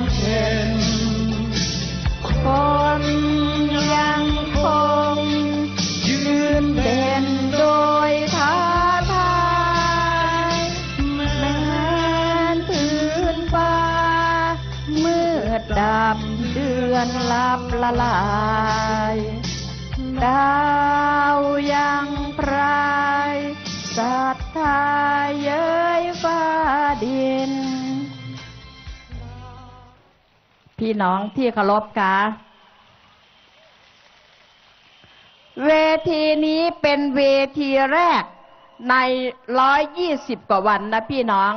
ำเพ็ญคนยังคง ยืนเด่นโดยท้าทายแม้นพื้นฟ้ามืดดำเดือนลับละลายด พี่น้องที่เคารพคะ เวทีนี้เป็นเวทีแรกในร้อยยี่สิบกว่าวันนะพี่น้อง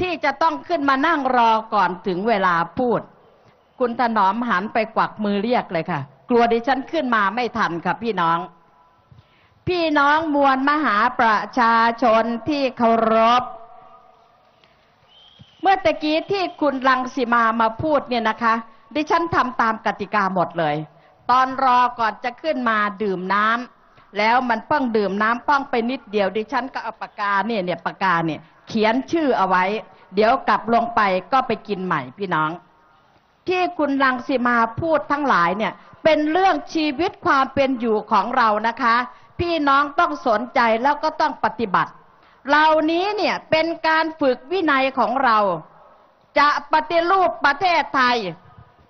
ที่จะต้องขึ้นมานั่งรอก่อนถึงเวลาพูด คุณถนอมหันไปกวักมือเรียกเลยค่ะ กลัวดิฉันขึ้นมาไม่ทันค่ะพี่น้อง พี่น้องมวลมหาประชาชนที่เคารพ เมื่อตะกี้ที่คุณลังสีมามาพูดเนี่ยนะคะ ดิฉันทำตามกติกาหมดเลย ตอนรอก่อนจะขึ้นมาดื่มน้ำแล้วมันเพิ่งดื่มน้ำป้องไปนิดเดียว ดิฉันก็เอาปากกาเนี่ยเนี่ยปากกาเนี่ยเขียนชื่อเอาไว้ เดี๋ยวกลับลงไปก็ไปกินใหม่พี่น้อง ที่คุณลังสีมาพูดทั้งหลายเนี่ยเป็นเรื่องชีวิตความเป็นอยู่ของเรานะคะ พี่น้องต้องสนใจแล้วก็ต้องปฏิบัติ เหล่านี้เนี่ยเป็นการฝึกวินัยของเรา จะปฏิรูปประเทศไทย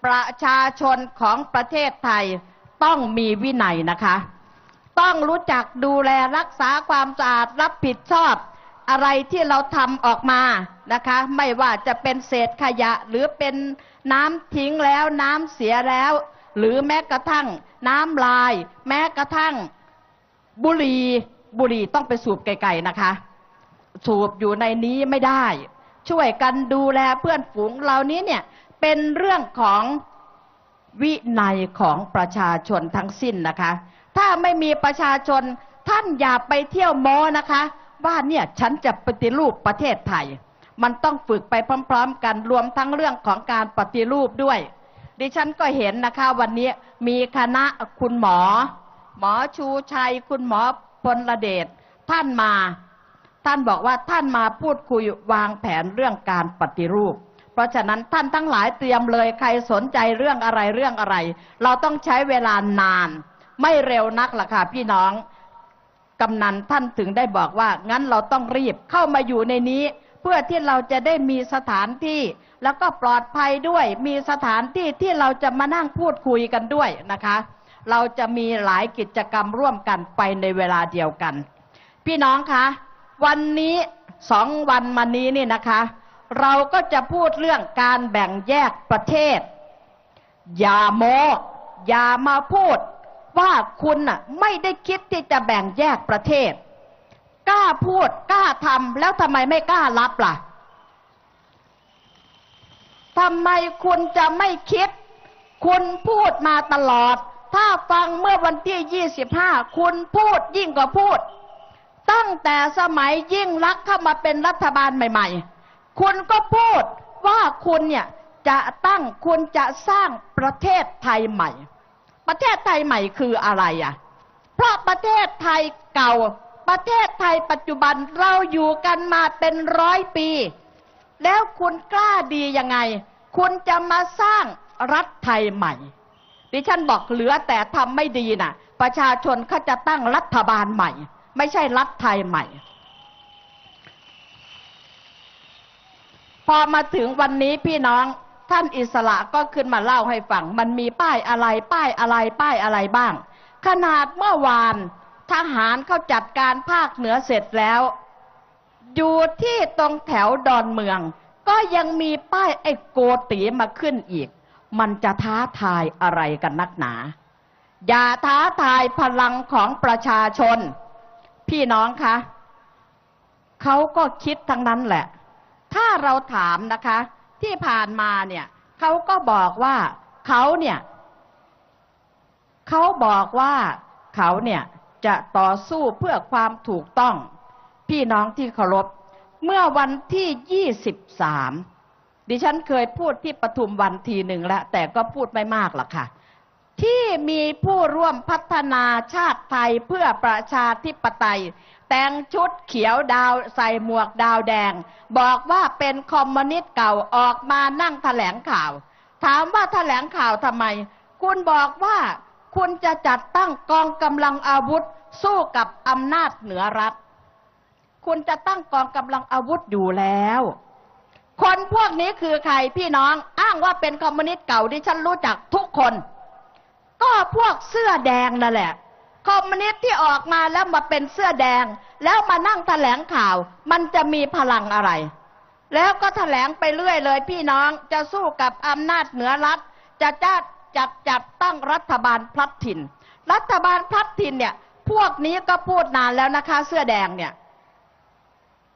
ประชาชนของประเทศไทยต้องมีวินัยนะคะ ต้องรู้จักดูแลรักษาความสะอาดรับผิดชอบอะไรที่เราทำออกมานะคะ ไม่ว่าจะเป็นเศษขยะหรือเป็นน้ำทิ้งแล้วน้ำเสียแล้ว หรือแม้กระทั่งน้ำลาย แม้กระทั่งบุหรี่บุหรี่ต้องไปสูบไกลๆนะคะ สูบอยู่ในนี้ไม่ได้ ช่วยกันดูแลเพื่อนฝูงเหล่านี้เนี่ยเป็นเรื่องของวินัยของประชาชนทั้งสิ้นนะคะ ถ้าไม่มีประชาชนท่านอย่าไปเที่ยวโมนะคะว่าเนี่ยฉันจะปฏิรูปประเทศไทย มันต้องฝึกไปพร้อม ๆ กันรวมทั้งเรื่องของการปฏิรูปด้วย ดิฉันก็เห็นนะคะวันนี้มีคณะคุณหมอ หมอชูชัย คุณหมอพลเดชท่านมา ท่านบอกว่าท่านมาพูดคุยวางแผนเรื่องการปฏิรูป เพราะฉะนั้นท่านทั้งหลายเตรียมเลยใครสนใจเรื่องอะไรเรื่องอะไร เราต้องใช้เวลานาน ไม่เร็วนักล่ะค่ะพี่น้องกำนันท่านถึงได้บอกว่า งั้นเราต้องรีบเข้ามาอยู่ในนี้ เพื่อที่เราจะได้มีสถานที่ แล้วก็ปลอดภัยด้วย มีสถานที่ที่เราจะมานั่งพูดคุยกันด้วยนะคะ เราจะมีหลายกิจกรรมร่วมกันไปในเวลาเดียวกัน พี่น้องคะ วันนี้สองวันมานี้นี่นะคะ เราก็จะพูดเรื่องการแบ่งแยกประเทศ อย่าโมอย่ามาพูดว่าคุณน่ะไม่ได้คิดที่จะแบ่งแยกประเทศ กล้าพูดกล้าทำแล้วทำไมไม่กล้ารับล่ะทำไมคุณจะไม่คิด คุณพูดมาตลอด ถ้าฟังเมื่อวันที่ 25 คุณพูดยิ่งกว่าพูด ตั้งแต่สมัยยิ่งรักษณ์เข้ามาเป็นรัฐบาลใหม่ ๆ คุณก็พูดว่าคุณเนี่ยจะตั้งคุณจะสร้างประเทศไทยใหม่ ประเทศไทยใหม่คืออะไรอะ เพราะประเทศไทยเก่า ประเทศไทยปัจจุบันเราอยู่กันมาเป็นร้อยปี แล้วคุณกล้าดียังไง คุณจะมาสร้างรัฐไทยใหม่ ดิฉันบอกเหลือแต่ทำไม่ดีน่ะ ประชาชนเขาจะตั้งรัฐบาลใหม่ ไม่ใช่รัฐไทยใหม่ พอมาถึงวันนี้พี่น้องท่านอิสระก็ขึ้นมาเล่าให้ฟัง มันมีป้ายอะไรป้ายอะไรป้ายอะไรบ้าง ขนาดเมื่อวานทหารเขาจัดการภาคเหนือเสร็จแล้ว อยู่ที่ตรงแถวดอนเมือง ก็ยังมีป้ายไอ้โกตีมาขึ้นอีก มันจะท้าทายอะไรกันนักหนา อย่าท้าทายพลังของประชาชน พี่น้องคะเขาก็คิดทั้งนั้นแหละ ถ้าเราถามนะคะ ที่ผ่านมาเนี่ยเขาก็บอกว่าเขาเนี่ยเขาบอกว่าเขาเนี่ยจะต่อสู้เพื่อความถูกต้อง พี่น้องที่เคารพ เมื่อวันที่23ดิฉันเคยพูดที่ปทุมวันทีหนึ่งแล้วแต่ก็พูดไม่มากหรอกค่ะ ที่มีผู้ร่วมพัฒนาชาติไทยเพื่อประชาธิปไตย แต่งชุดเขียวดาวใส่หมวกดาวแดง บอกว่าเป็นคอมมิวนิสต์เก่าออกมานั่งแถลงข่าว ถามว่าแถลงข่าวทำไม คุณบอกว่าคุณจะจัดตั้งกองกำลังอาวุธสู้กับอำนาจเหนือรัฐ คุณจะตั้งกองกำลังอาวุธอยู่แล้ว คนพวกนี้คือใครพี่น้องอ้างว่าเป็นคอมมิวนิสต์เก่าที่ฉันรู้จักทุกคน ก็พวกเสื้อแดงนั่นแหละ คอมมิวนิสต์ที่ออกมาแล้วมาเป็นเสื้อแดง แล้วมานั่งแถลงข่าว มันจะมีพลังอะไร แล้วก็แถลงไปเรื่อยเลยพี่น้องจะสู้กับอำนาจเหนือรัฐ จะจัดจัดจัดตั้งรัฐบาลพลัดถิ่น รัฐบาลพลัดถิ่นเนี่ย พวกนี้ก็พูดนานแล้วนะคะ เสื้อแดงเนี่ย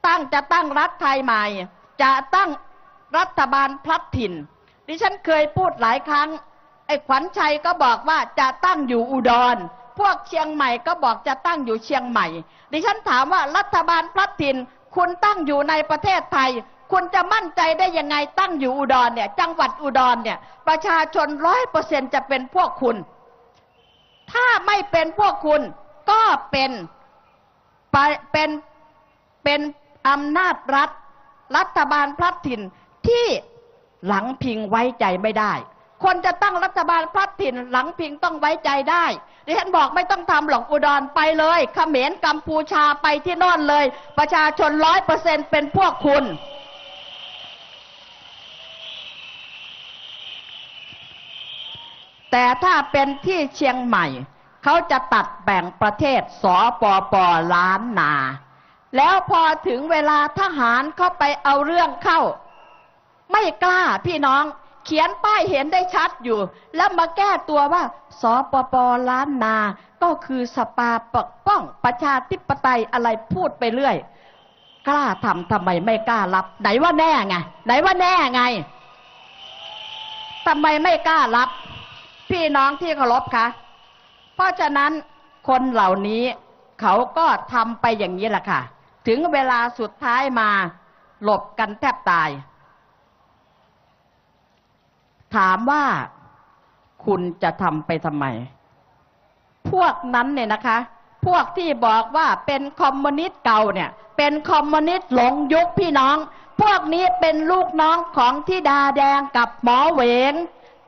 ตั้งจะตั้งรัฐไทยใหม่ จะตั้งรัฐบาลพลัดถิ่น ดิฉันเคยพูดหลายครั้ง ไอ้ขวัญชัยก็บอกว่าจะตั้งอยู่อุดร พวกเชียงใหม่ก็บอกจะตั้งอยู่เชียงใหม่ ดิฉันถามว่ารัฐบาลพลัดถิ่นคุณตั้งอยู่ในประเทศไทย คุณจะมั่นใจได้ยังไงตั้งอยู่อุดรเนี่ย จังหวัดอุดรเนี่ย ประชาชนร้อยเปอร์เซ็นจะเป็นพวกคุณ ถ้าไม่เป็นพวกคุณก็เป็นไปเป็นเป็นอำนาจรัฐ รัฐบาลพลัดถิ่นที่หลังพิงไว้ใจไม่ได้ คนจะตั้งรัฐบาลพลัดถิ่นหลังพิงต้องไว้ใจได้ดิฉันบอกไม่ต้องทำหรอกอุดรไปเลยเขมรกัมพูชาไปที่น่นเลย ประชาชนร้อยเปอร์เซ็นเป็นพวกคุณแต่ถ้าเป็นที่เชียงใหม่ เขาจะตัดแบ่งประเทศสปปล้านนา แล้วพอถึงเวลาทหารเข้าไปเอาเรื่องเข้า ไม่กล้าพี่น้อง เขียนป้ายเห็นได้ชัดอยู่ แล้วมาแก้ตัวว่าสปปล้านนา ก็คือสปาปกป้องประชาธิปไตยอะไรพูดไปเรื่อย กล้าทำทำไมไม่กล้ารับ ไหนว่าแน่ไง ไหนว่าแน่ไงทำไมไม่กล้ารับ พี่น้องที่เคารพคะ เพราะฉะนั้นคนเหล่านี้เขาก็ทำไปอย่างนี้แหละค่ะ ถึงเวลาสุดท้ายมา หลบกันแทบตาย ถามว่าคุณจะทำไปทำไม พวกนั้นเนี่ยนะคะ พวกที่บอกว่าเป็นคอมมิวนิสต์เก่าเนี่ย เป็นคอมมิวนิสต์หลงยุคพี่น้อง พวกนี้เป็นลูกน้องของทิดาแดงกับหมอเหวง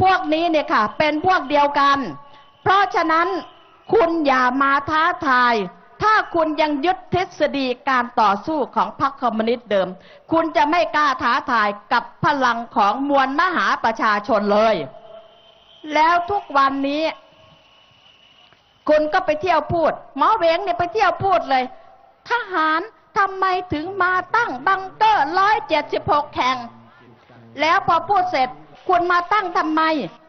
พวกนี้เนี่ยค่ะ เป็นพวกเดียวกัน เพราะฉะนั้นคุณอย่ามาท้าทาย ถ้าคุณยังยึดทฤษฎีการต่อสู้ของพรรคคอมมิวนิสต์เดิม คุณจะไม่กล้าท้าทายกับพลังของมวลมหาประชาชนเลย แล้วทุกวันนี้ คุณก็ไปเที่ยวพูด หมอเวงเนี่ยไปเที่ยวพูดเลย ทหารทำไมถึงมาตั้งบังเกอร์ร้อยเจ็ดสิบหกแห่ง แล้วพอพูดเสร็จ คุณมาตั้งทำไม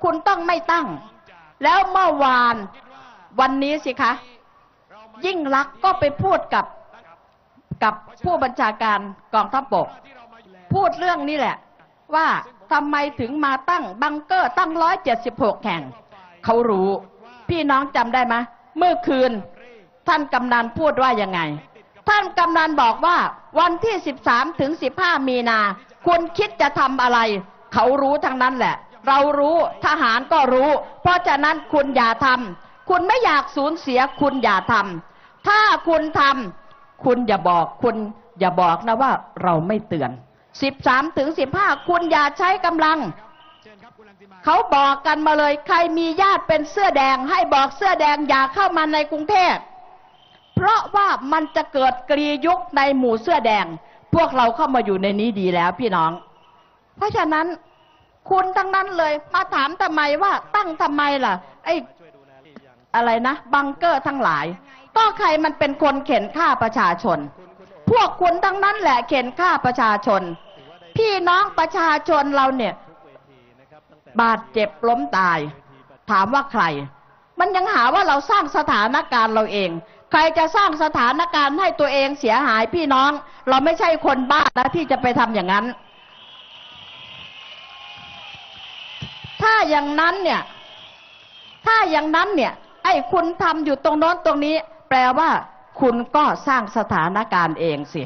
คุณต้องไม่ตั้ง แล้วเมื่อวานวันนี้สิคะ ยิ่งลักก็ไปพูดกับกับผู้บัญชาการกองทัพบก พูดเรื่องนี้แหละ ว่าทำไมถึงมาตั้งบังเกอร์ตั้งร้อยเจ็ดสิบหกแห่ง เขารู้ พี่น้องจำได้ไหมเมื่อคืน ท่านกำนันพูดว่ายังไง ท่านกำนันบอกว่าวันที่13ถึง15มีนา คุณคิดจะทำอะไร เขารู้ทั้งนั้นแหละ เรารู้ทหารก็รู้ เพราะฉะนั้นคุณอย่าทำคุณไม่อยากสูญเสียคุณอย่าทำ ถ้าคุณทำคุณอย่าบอกคุณอย่าบอกนะว่าเราไม่เตือน 13ถึง15 คุณอย่าใช้กำลัง เขาบอกกันมาเลย ใครมีญาติเป็นเสื้อแดง ให้บอกเสื้อแดงอย่าเข้ามาในกรุงเทพเพราะว่ามันจะเกิดกรียุคในหมู่เสื้อแดง พวกเราเข้ามาอยู่ในนี้ดีแล้วพี่น้อง เพราะฉะนั้นคุณทั้งนั้นเลยมาถามทำไมว่าตั้งทำไมล่ะไอ้อะไรนะ บังเกอร์ทั้งหลาย ก็ใครมันเป็นคนเข็นฆ่าประชาชน พวกคุณทั้งนั้นแหละเข็นฆ่าประชาชน พี่น้องประชาชนเราเนี่ย บาดเจ็บล้มตาย ถามว่าใคร มันยังหาว่าเราสร้างสถานการณ์เราเอง ใครจะสร้างสถานการณ์ให้ตัวเองเสียหายพี่น้อง เราไม่ใช่คนบ้านะที่จะไปทำอย่างนั้น ถ้าอย่างนั้นเนี่ย ถ้าอย่างนั้นเนี่ยไอ้คุณทำอยู่ตรงโน้นตรงนี้ แปลว่า คุณก็สร้างสถานการณ์เองสิ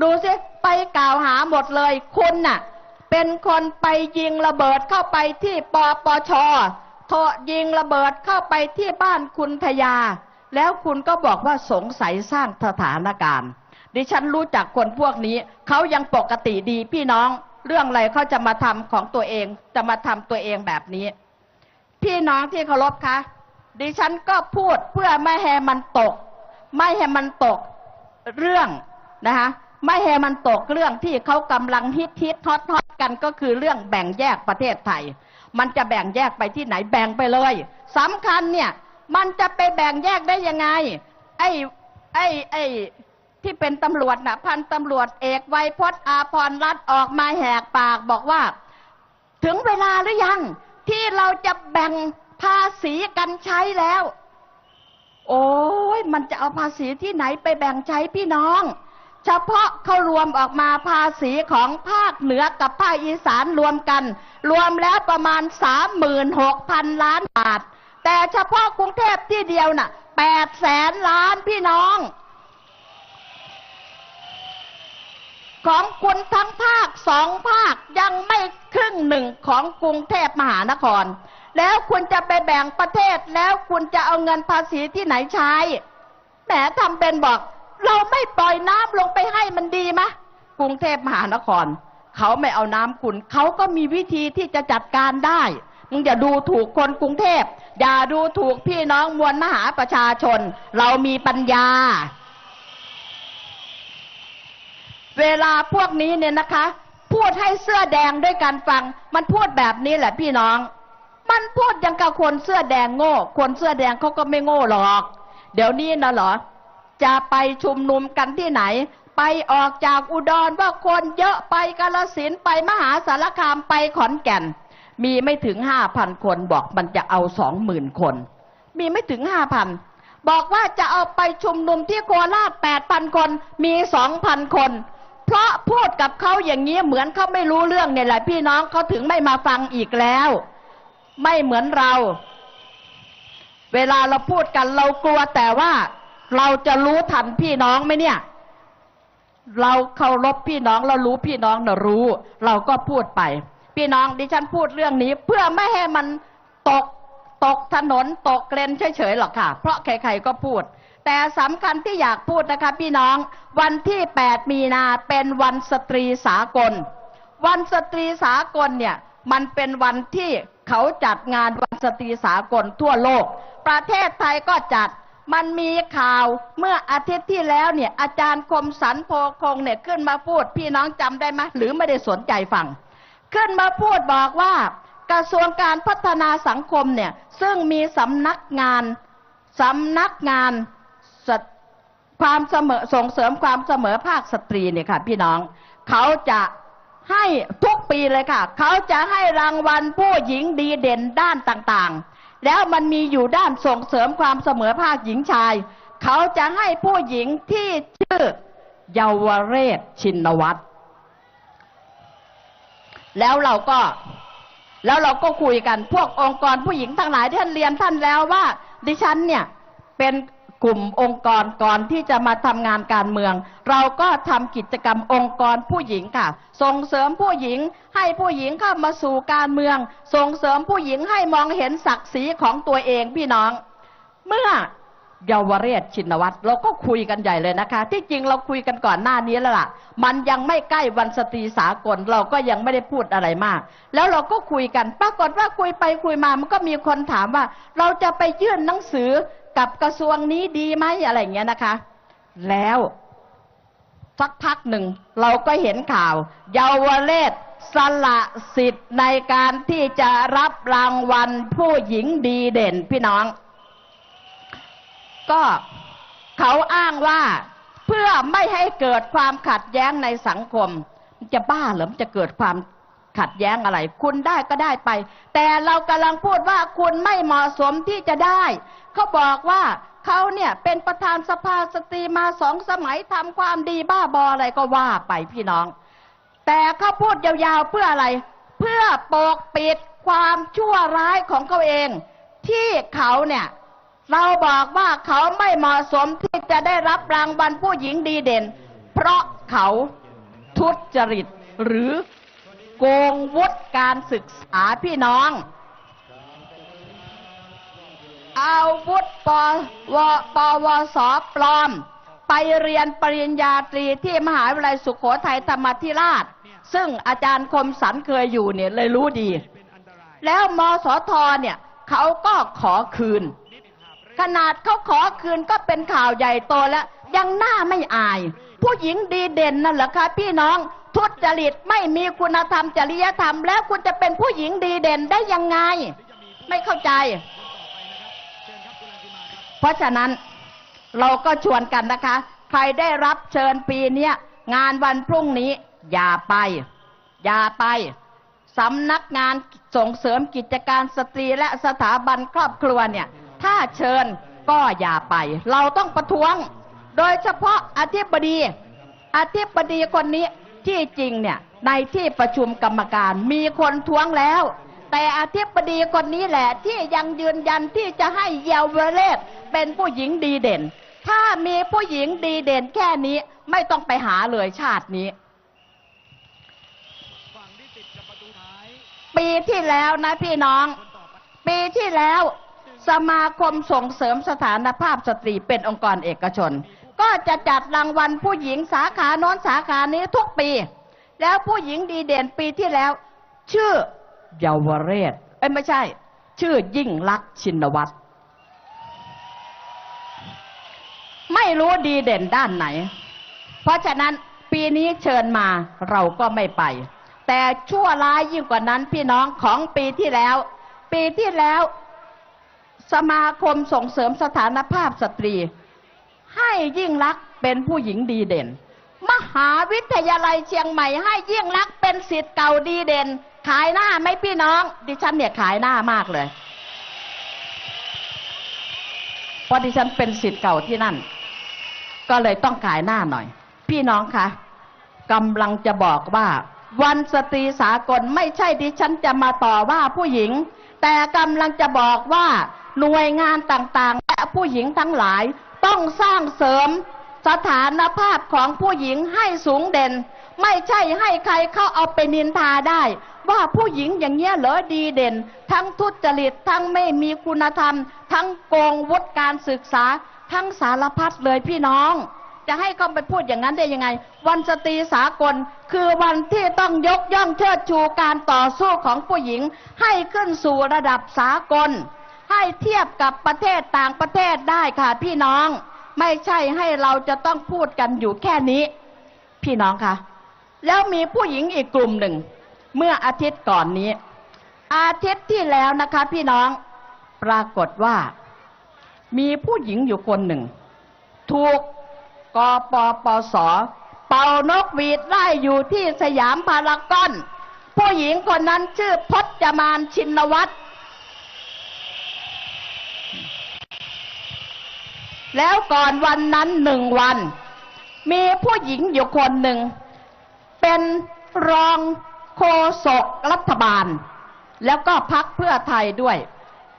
ดูสิไปกล่าวหาหมดเลย คุณน่ะ เป็นคนไปยิงระเบิดเข้าไปที่ปปชโทษยิงระเบิดเข้าไปที่บ้านคุณทยา แล้วคุณก็บอกว่าสงสัยสร้างสถานการณ์ ดิฉันรู้จักคนพวกนี้ เขายังปกติดีพี่น้อง เรื่องอะไรเขาจะมาทำของตัวเอง จะมาทำตัวเองแบบนี้ พี่น้องที่เคารพคะ ดิฉันก็พูดเพื่อไม่ให้มันตก ไม่ให้มันตกเรื่องนะคะไม่ให้มันตกเรื่องที่เขากำลังฮิตฮิตฮอตฮอกันก็คือเรื่องแบ่งแยกประเทศไทย มันจะแบ่งแยกไปที่ไหนแบ่งไปเลยสำคัญเนี่ยมันจะไปแบ่งแยกได้ยังไง ไอ้ไอ้ไอ้ที่เป็นตำรวจนะพันตำรวจเอกไวยพจน์อาพรรัตออกมาแหกปากบอกว่า ถึงเวลาหรือยังที่เราจะแบ่ง ภาษีกันใช้แล้ว โอ้ยมันจะเอาภาษีที่ไหนไปแบ่งใช้พี่น้อง เฉพาะเขารวมออกมาภาษีของภาคเหนือกับภาคอีสานรวมกัน รวมแล้วประมาณสามหมื่นหกพันล้านบาท แต่เฉพาะกรุงเทพที่เดียวน่ะแปดแสนล้านพี่น้องของคุณทั้งภาคสองภาคยังไม่ครึ่งหนึ่งของกรุงเทพมหานคร แล้วคุณจะไปแบ่งประเทศแล้วคุณจะเอาเงินภาษีที่ไหนใช้แหมทำเป็นบอก เราไม่ปล่อยน้ำลงไปให้มันดีมะกรุงเทพมหานคร เขาไม่เอาน้ำคุณ เขาก็มีวิธีที่จะจัดการได้มึงอย่าดูถูกคนกรุงเทพ อย่าดูถูกพี่น้องมวลมหาประชาชน เรามีปัญญา เวลาพวกนี้เนี่ยนะคะ พูดให้เสื้อแดงด้วยกันฟัง มันพูดแบบนี้แหละพี่น้อง มันพูดยังกับคนเสื้อแดงโง่ คนเสื้อแดงเขาก็ไม่โง่หรอก เดี๋ยวนี้นะเหรอ จะไปชุมนุมกันที่ไหน ไปออกจากอุดรว่าคนเยอะไปกาลสินไปมหาสารคามไปขอนแก่น มีไม่ถึงห้าพันคนบอกมันจะเอาสองหมื่นคน มีไม่ถึงห้าพันบอกว่าจะเอาไปชุมนุมที่โคราชแปดพันคน มีสองพันคน เพราะพูดกับเขาอย่างนี้เหมือนเขาไม่รู้เรื่องเนี่ยแหละพี่น้องเขาถึงไม่มาฟังอีกแล้ว ไม่เหมือนเรา เวลาเราพูดกันเรากลัวแต่ว่าเราจะรู้ทันพี่น้องไหมเนี่ย เราเคารพพี่น้องเรารู้พี่น้องเนะรู้ เราก็พูดไป พี่น้องดิฉันพูดเรื่องนี้ เพื่อไม่ให้มันตกตกถนนตกเกรนเฉยๆหรอกค่ะ เพราะใครๆก็พูด แต่สำคัญที่อยากพูดนะคะพี่น้อง วันที่ 8 มีนาเป็นวันสตรีสากล วันสตรีสากลเนี่ย มันเป็นวันที่ เขาจัดงานวันสตรีสากลทั่วโลก ประเทศไทยก็จัดมันมีข่าวเมื่ออาทิตย์ที่แล้วเนี่ยอาจารย์คมสันโพคงเนี่ยขึ้นมาพูดพี่น้องจำได้ไหมหรือไม่ได้สนใจฟัง ขึ้นมาพูดบอกว่ากระทรวงการพัฒนาสังคมเนี่ยซึ่งมีสำนักงานสำนักงานความเสมอส่งเสริมความเสมอภาคสตรีเนี่ยค่ะพี่น้องเขาจะ ให้ทุกปีเลยค่ะ เขาจะให้รางวัลผู้หญิงดีเด่นด้านต่างๆ แล้วมันมีอยู่ด้านส่งเสริมความเสมอภาคหญิงชาย เขาจะให้ผู้หญิงที่ชื่อเยาวเรศชินวัตรแล้วเราก็ แล้วเราก็คุยกันพวกองค์กรผู้หญิงทั้งหลายที่ท่านเรียนท่านแล้วว่า ดิฉันเนี่ยเป็น กลุ่มองค์กรก่อนที่จะมาทำงานการเมือง เราก็ทำกิจกรรมองค์กรผู้หญิงค่ะ ส่งเสริมผู้หญิงให้ผู้หญิงเข้ามาสู่การเมือง ส่งเสริมผู้หญิงให้มองเห็นศักดิ์ศรีของตัวเองพี่น้อง เมื่อเยาวเรศชินวัตรเราก็คุยกันใหญ่เลยนะคะ ที่จริงเราคุยกันก่อนหน้านี้แล้วล่ะ มันยังไม่ใกล้วันสตรีสากลเราก็ยังไม่ได้พูดอะไรมาก แล้วเราก็คุยกัน ปรากฏว่าคุยไปคุยมามันก็มีคนถามว่า เราจะไปยื่นหนังสือ กับกระทรวงนี้ดีไหมอะไรอย่างเงี้ยนะคะ แล้วสักพักหนึ่งเราก็เห็นข่าว เยาวเรศสละสิทธิ์ในการที่จะรับรางวัลผู้หญิงดีเด่นพี่น้อง ก็เขาอ้างว่าเพื่อไม่ให้เกิดความขัดแย้งในสังคม จะบ้าหรือมันจะเกิดความ ขัดแย้งอะไร คุณได้ก็ได้ไป แต่เรากำลังพูดว่าคุณไม่เหมาะสมที่จะได้ เขาบอกว่าเขาเนี่ยเป็นประธานสภาสตรีมาสองสมัยทำความดีบ้าบออะไรก็ว่าไปพี่น้อง แต่เขาพูดยาวๆเพื่ออะไร เพื่อปกปิดความชั่วร้ายของเขาเอง ที่เขาเนี่ยเราบอกว่าเขาไม่เหมาะสมที่จะได้รับรางวัลผู้หญิงดีเด่น เพราะเขาทุจริตหรือ โกงวุฒิการศึกษาพี่น้อง เอาวุธปวปวสปลอม ไปเรียนปริญญาตรีที่มหาวิทยาลัยสุขโขทัยธรรมธิราช ซึ่งอาจารย์คมสันเคยอยู่เนี่ยเลยรู้ดี แล้วมสทเนี่ยเขาก็ขอคืน ขนาดเขาขอคืนก็เป็นข่าวใหญ่โตแล้ว ยังหน้าไม่อาย ผู้หญิงดีเด่นนั่นเหรอคะพี่น้อง ทุจริตไม่มีคุณธรรมจริยธรรม แล้วคุณจะเป็นผู้หญิงดีเด่นได้ยังไง ไม่เข้าใจ เพราะฉะนั้นเราก็ชวนกันนะคะ ใครได้รับเชิญปีนี้งานวันพรุ่งนี้ อย่าไป อย่าไปสำนักงานส่งเสริมกิจการสตรีและสถาบันครอบครัวเนี่ย ถ้าเชิญก็อย่าไป เราต้องประท้วง โดยเฉพาะอธิบดี อธิบดีคนนี้ ที่จริงเนี่ยในที่ประชุมกรรมการมีคนท้วงแล้ว แต่อธิบดีคนนี้แหละที่ยังยืนยันที่จะให้เยาวเรศเป็นผู้หญิงดีเด่น ถ้ามีผู้หญิงดีเด่นแค่นี้ไม่ต้องไปหาเลยชาตินี้ ปีที่แล้วนะพี่น้อง ปีที่แล้ว สมาคมส่งเสริมสถานภาพสตรีเป็นองค์กรเอกชน ก็จะจัดรางวัลผู้หญิงสาขาโน้นสาขานี้ทุกปี แล้วผู้หญิงดีเด่นปีที่แล้ว ชื่อเยาวเรศเอ้ยไม่ใช่ ชื่อยิ่งลักษณ์ชินวัตรไม่รู้ดีเด่นด้านไหน เพราะฉะนั้นปีนี้เชิญมาเราก็ไม่ไป แต่ชั่วร้ายยิ่งกว่านั้นพี่น้องของปีที่แล้ว ปีที่แล้ว สมาคมส่งเสริมสถานภาพสตรี ให้ยิ่งลักเป็นผู้หญิงดีเด่น มหาวิทยาลัยเชียงใหม่ ให้ยิ่งลักเป็นสิทธิ์เก่าดีเด่น ขายหน้าไหมพี่น้อง ดิฉันเนี่ยขายหน้ามากเลยเพราะดิฉันเป็นสิทธิ์เก่าที่นั่น ก็เลยต้องขายหน้าหน่อย พี่น้องคะกำลังจะบอกว่า วันสตรีสากลไม่ใช่ดิฉันจะมาต่อว่าผู้หญิง แต่กำลังจะบอกว่าหน่วยงานต่างๆ และผู้หญิงทั้งหลาย ต้องสร้างเสริมสถานภาพของผู้หญิงให้สูงเด่น ไม่ใช่ให้ใครเข้าเอาไปนินทาได้ ว่าผู้หญิงอย่างเงี้ยเหรอดีเด่น ทั้งทุจริตทั้งไม่มีคุณธรรม ทั้งโกงวุฒิการศึกษา ทั้งสารพัดเลยพี่น้อง จะให้เขาไปพูดอย่างนั้นได้ยังไง วันสตรีสากลคือวันที่ต้องยกย่องเชิดชูการต่อสู้ของผู้หญิง ให้ขึ้นสู่ระดับสากล ให้เทียบกับประเทศต่างประเทศได้ค่ะ พี่น้องไม่ใช่ให้เราจะต้องพูดกันอยู่แค่นี้ พี่น้องคะแล้วมีผู้หญิงอีกกลุ่มหนึ่ง เมื่ออาทิตย์ก่อนนี้ อาทิตย์ที่แล้วนะคะ พี่น้องปรากฏว่า มีผู้หญิงอยู่คนหนึ่ง ถูกกปปสเป่านกหวีดไล่อยู่ที่สยามพารากอน ผู้หญิงคนนั้นชื่อพจมานชินวัตร แล้วก่อนวันนั้นหนึ่งวัน มีผู้หญิงอยู่คนหนึ่ง เป็นรองโฆษกรัฐบาล แล้วก็พักเพื่อไทยด้วย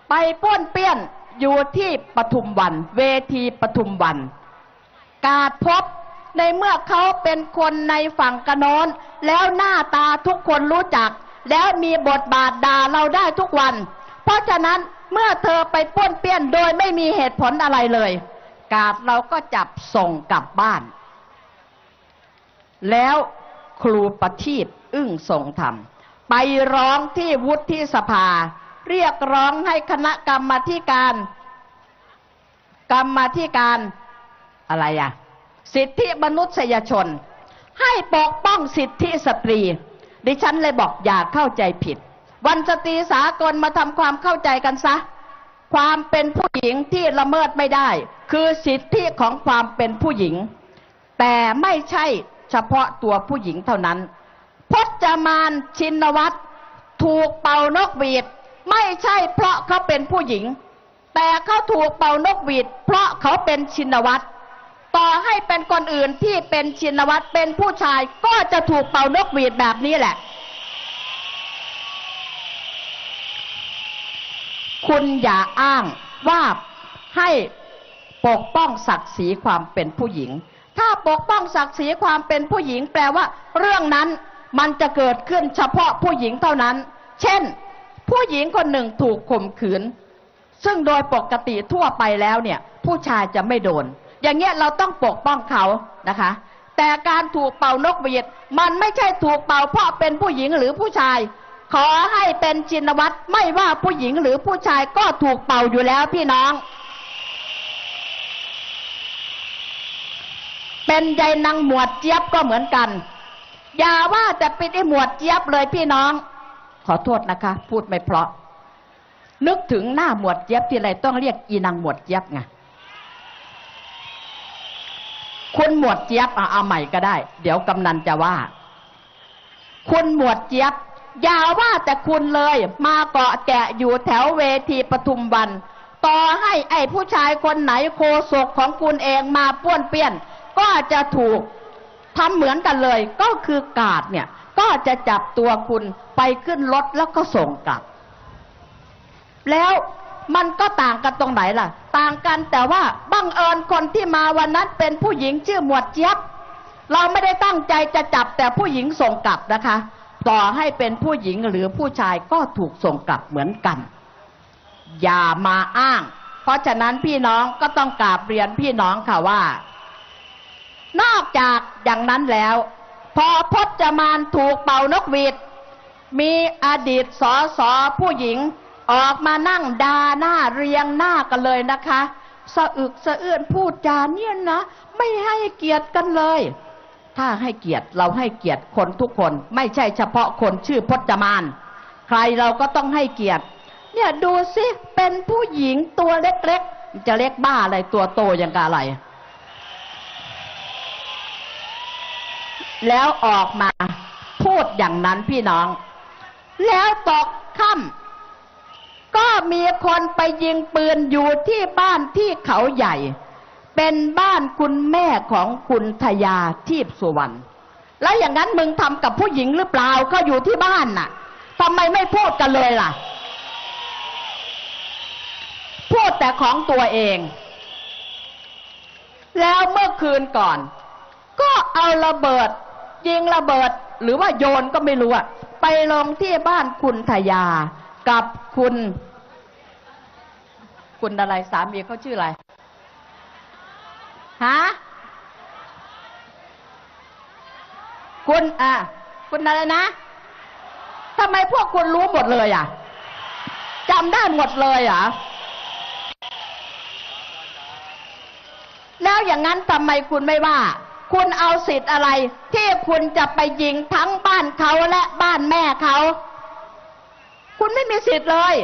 ไปป้วนเปี้ยนอยู่ที่ปทุมวัน เวทีปทุมวัน กาดพบในเมื่อเขาเป็นคนในฝั่งกระนนแล้วหน้าตาทุกคนรู้จัก แล้วมีบทบาทด่าเราได้ทุกวัน เพราะฉะนั้นเมื่อเธอไปป้วนเปี้ยนโดยไม่มีเหตุผลอะไรเลย กาดเราก็จับส่งกลับบ้าน แล้วครูประทีปอึ้งทรงธรรม ไปร้องที่วุฒิสภา เรียกร้องให้คณะกรรมธิการ กรรมธิการอะไรอะสิทธิมนุษยชน ให้ปกป้องสิทธิสตรี ดิฉันเลยบอกอย่าเข้าใจผิด วันสตรีสากลมาทำความเข้าใจกันซะ ความเป็นผู้หญิงที่ละเมิดไม่ได้ คือสิทธิของความเป็นผู้หญิง แต่ไม่ใช่เฉพาะตัวผู้หญิงเท่านั้น พจมานชินวัตรถูกเป่านกหวีด ไม่ใช่เพราะเขาเป็นผู้หญิง แต่เขาถูกเป่านกหวีด เพราะเขาเป็นชินวัตรต่อให้เป็นคนอื่นที่เป็นชินวัตรเป็นผู้ชายก็จะถูกเป่านกหวีดแบบนี้แหละ คุณอย่าอ้างว่าให้ปกป้องศักดิ์ศรีความเป็นผู้หญิง ถ้าปกป้องศักดิ์ศรีความเป็นผู้หญิง แปลว่า เรื่องนั้นมันจะเกิดขึ้นเฉพาะผู้หญิงเท่านั้น เช่น ผู้หญิงคนหนึ่งถูกข่มขืน ซึ่งโดยปกติทั่วไปแล้วเนี่ย ผู้ชายจะไม่โดน อย่างเงี้ยเราต้องปกป้องเขานะคะ แต่การถูกเป่านกหวีดมันไม่ใช่ถูกเป่าเพราะเป็นผู้หญิงหรือผู้ชาย ขอให้เป็นจินวัตรไม่ว่าผู้หญิงหรือผู้ชายก็ถูกเป่าอยู่แล้วพี่น้อง เป็นยายนางหมวดเจี๊ยบก็เหมือนกัน อย่าว่าแต่ป็นไอ้หมวดเจี๊ยบเลยพี่น้อง ขอโทษนะคะ พูดไม่เพราะ นึกถึงหน้าหมวดเจี๊ยบที่ไรต้องเรียกอีนางหมวดเจี๊ยบไงคุณหมวดเจี๊ยบอาเอาใหม่ก็ได้ เดี๋ยวกำนันจะว่า คุณหมวดเจี๊ยบ อย่าว่าแต่คุณเลยมาเกาะแกะอยู่แถวเวทีปทุมวัน ต่อให้ไอ้ผู้ชายคนไหนโคศกของคุณเองมาป้วนเปี้ยน ก็จะถูกทำเหมือนกันเลย ก็คือกาดเนี่ย ก็จะจับตัวคุณไปขึ้นรถแล้วก็ส่งกลับ แล้วมันก็ต่างกันตรงไหนล่ะ ต่างกันแต่ว่าบังเอิญคนที่มาวันนั้นเป็นผู้หญิงชื่อหมวดเจี๊ยบ เราไม่ได้ตั้งใจจะจับแต่ผู้หญิงส่งกลับนะคะ ต่อให้เป็นผู้หญิงหรือผู้ชายก็ถูกส่งกลับเหมือนกัน อย่ามาอ้าง เพราะฉะนั้นพี่น้องก็ต้องกราบเรียนพี่น้องค่ะว่า นอกจากอย่างนั้นแล้ว พอพจมานถูกเป่านกหวีด มีอดีตสอสอผู้หญิงออกมานั่งดาหน้าเรียงหน้ากันเลยนะคะ สะอึกสะเอื้อนพูดจาเนี่ยนะ ไม่ให้เกียรติกันเลย ถ้าให้เกียรติเราให้เกียรติคนทุกคน ไม่ใช่เฉพาะคนชื่อพจมาน ใครเราก็ต้องให้เกียรติ เนี่ยดูสิเป็นผู้หญิงตัวเล็กๆ จะเล็กบ้าอะไรตัวโตอย่างกับอะไร แล้วออกมาพูดอย่างนั้นพี่น้อง แล้วตกค่ำก็มีคนไปยิงปืนอยู่ที่บ้านที่เขาใหญ่ เป็นบ้านคุณแม่ของคุณทยาทีพสุวรรณแล้วอย่างนั้นมึงทำกับผู้หญิงหรือเปล่าเขาอยู่ที่บ้านน่ะทำไมไม่พูดกันเลยล่ะ พูดแต่ของตัวเอง แล้วเมื่อคืนก่อน ก็เอาระเบิด ยิงระเบิดหรือว่าโยนก็ไม่รู้อะไปลงที่บ้านคุณทยา กับคุณ คุณอะไรสามีเขาชื่ออะไร ฮะคุณอะคุณอะไรนะทำไมพวกคุณรู้หมดเลยอะจำได้หมดเลยอะแล้วอย่างนั้นทำไมคุณไม่ว่า คุณเอาสิทธิ์อะไร ที่คุณจะไปยิงทั้งบ้านเขาและบ้านแม่เขา คุณไม่มีสิทธิ์เลย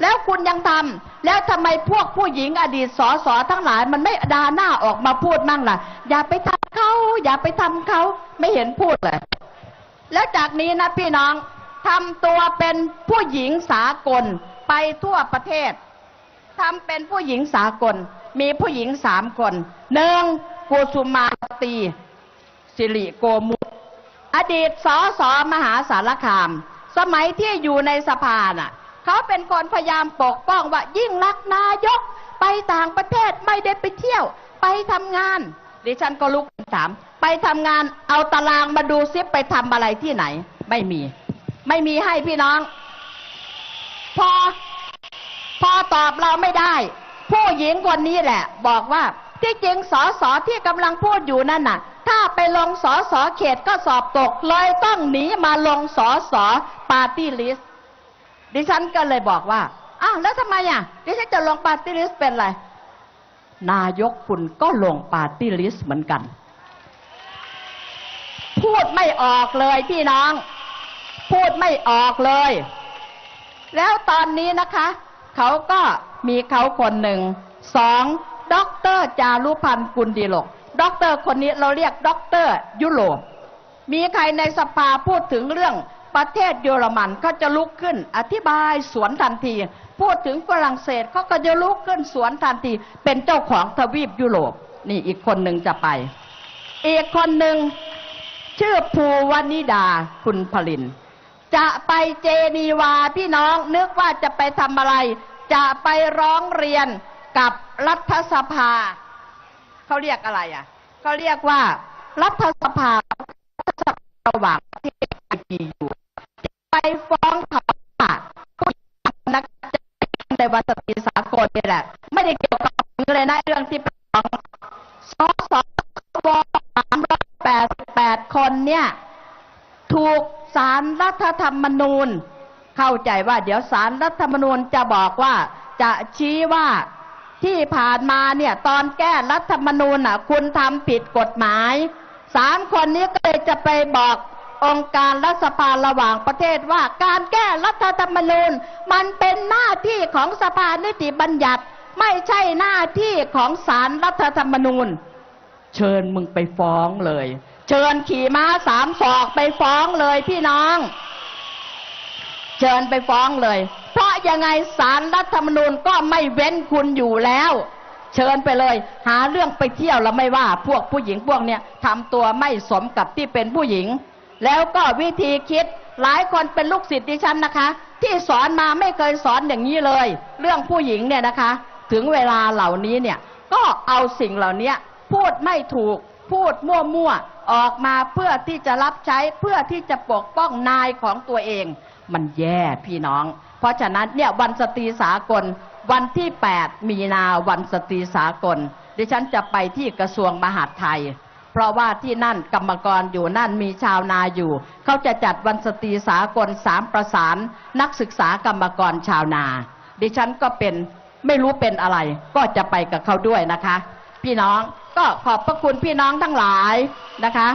แล้วคุณยังทำ แล้วทำไมพวกผู้หญิงอดีตสอสอทั้งหลาย มันไม่ดาหน้าออกมาพูดมั่งล่ะ อย่าไปทำเขาอย่าไปทำเขาไม่เห็นพูดเลย แล้วจากนี้นะพี่น้องทำตัวเป็นผู้หญิงสากลไปทั่วประเทศทำเป็นผู้หญิงสากล มีผู้หญิงสามคนหนึ่งกุสุมาตีสิริโกมุตอดีตสอสอมหาสารคาม สมัยที่อยู่ในสภาน่ะ เขาเป็นคนพยายามปกป้องว่ายิ่งรักนายก ไปต่างประเทศไม่ได้ไปเที่ยว ไปทำงาน ดิฉันก็ลุกถาม ไปทำงานเอาตารางมาดูซิไปทำอะไรที่ไหน ไม่มี ไม่มีให้พี่น้อง พอ พอตอบเราไม่ได้ ผู้หญิงคนนี้แหละ บอกว่าที่จริงสอสอที่กำลังพูดอยู่นั่นน่ะ ถ้าไปลงสอสอเขตก็สอบตกเลยต้องหนีมาลงสอสอปาร์ตี้ลิสต์ ดิฉันก็เลยบอกว่า อ้าวแล้วทำไมอะ ดิฉันจะลงปาร์ตี้ลิสต์เป็นอะไร นายกคุณก็ลงปาร์ตี้ลิสต์เหมือนกัน พูดไม่ออกเลยพี่น้อง พูดไม่ออกเลย แล้วตอนนี้นะคะ เขาก็มีเขาคนหนึ่ง สองด็อกเตอร์จารุพันธ์กุลดีหลกด็อกเตอร์คนนี้เราเรียกด็อกเตอร์ยุโรปมีใครในสภาพูดถึงเรื่อง ประเทศเยอรมันก็จะลุกขึ้น อธิบายสวนทันที พูดถึงฝรั่งเศสเขาก็จะลุกขึ้นสวนทันที เป็นเจ้าของทวีปยุโรป นี่อีกคนหนึ่งจะไป อีกคนหนึ่งชื่อภูวนิดาคุณพลิน จะไปเจนีวาพี่น้องนึกว่าจะไปทำอะไร จะไปร้องเรียนกับรัฐสภา เขาเรียกอะไรอะเขาเรียกว่า รัฐสภาระหว่างประเทศไอพีอยู่ ไปฟ้องเขาว่าผู้นักจัดในวันสตรีสากลนี่แหละ ไม่ได้เกี่ยวกับเลยนะเรื่องที่ไปฟ้องสสวสามร้อยแปดสิบแปดคนเนี่ย ถูกสารรัฐธรรมนูญ เข้าใจว่าเดี๋ยวสารรัฐธรรมนูญจะบอกว่าจะชี้ว่าที่ผ่านมาเนี่ยตอนแก้รัฐธรรมนูญอะ คุณทำผิดกฎหมายสามคนนี้ก็เลยจะไปบอก องค์การรัฐสภาระหว่างประเทศว่าการแก้รัฐธรรมนูญ มันเป็นหน้าที่ของสภานิติบัญญัติ ไม่ใช่หน้าที่ของศาลรัฐธรรมนูญ เชิญมึงไปฟ้องเลย เชิญขี่ม้าสามศอกไปฟ้องเลยพี่น้อง เชิญไปฟ้องเลย เพราะยังไงสารรัฐธรรมนูญก็ไม่เว้นคุณอยู่แล้วเชิญไปเลย หาเรื่องไปเที่ยวแล้วไม่ว่า พวกผู้หญิงพวกเนี้ยทำตัวไม่สมกับที่เป็นผู้หญิง แล้วก็วิธีคิดหลายคนเป็นลูกศิษย์ดิฉันนะคะ ที่สอนมาไม่เคยสอนอย่างนี้เลย เรื่องผู้หญิงเนี่ยนะคะ ถึงเวลาเหล่านี้เนี่ยก็เอาสิ่งเหล่านี้พูดไม่ถูกพูดมั่วๆออกมาเพื่อที่จะรับใช้เพื่อที่จะปกป้องนายของตัวเอง มันแย่พี่น้อง เพราะฉะนั้นเนี่ยวันสตรีสากลวันที่ 8 มีนาวันสตรีสากล ดิฉันจะไปที่กระทรวงมหาดไทย เพราะว่าที่นั่นกรรมกรอยู่นั่นมีชาวนาอยู่ เขาจะจัดวันสตรีสากลสามประสาน นักศึกษากรรมกรชาวนา ดิฉันก็เป็นไม่รู้เป็นอะไร ก็จะไปกับเขาด้วยนะคะ พี่น้องก็ขอบพระคุณพี่น้องทั้งหลายนะคะ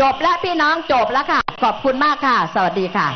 จบแล้วพี่น้องจบแล้วค่ะ ขอบคุณมากค่ะ สวัสดีค่ะ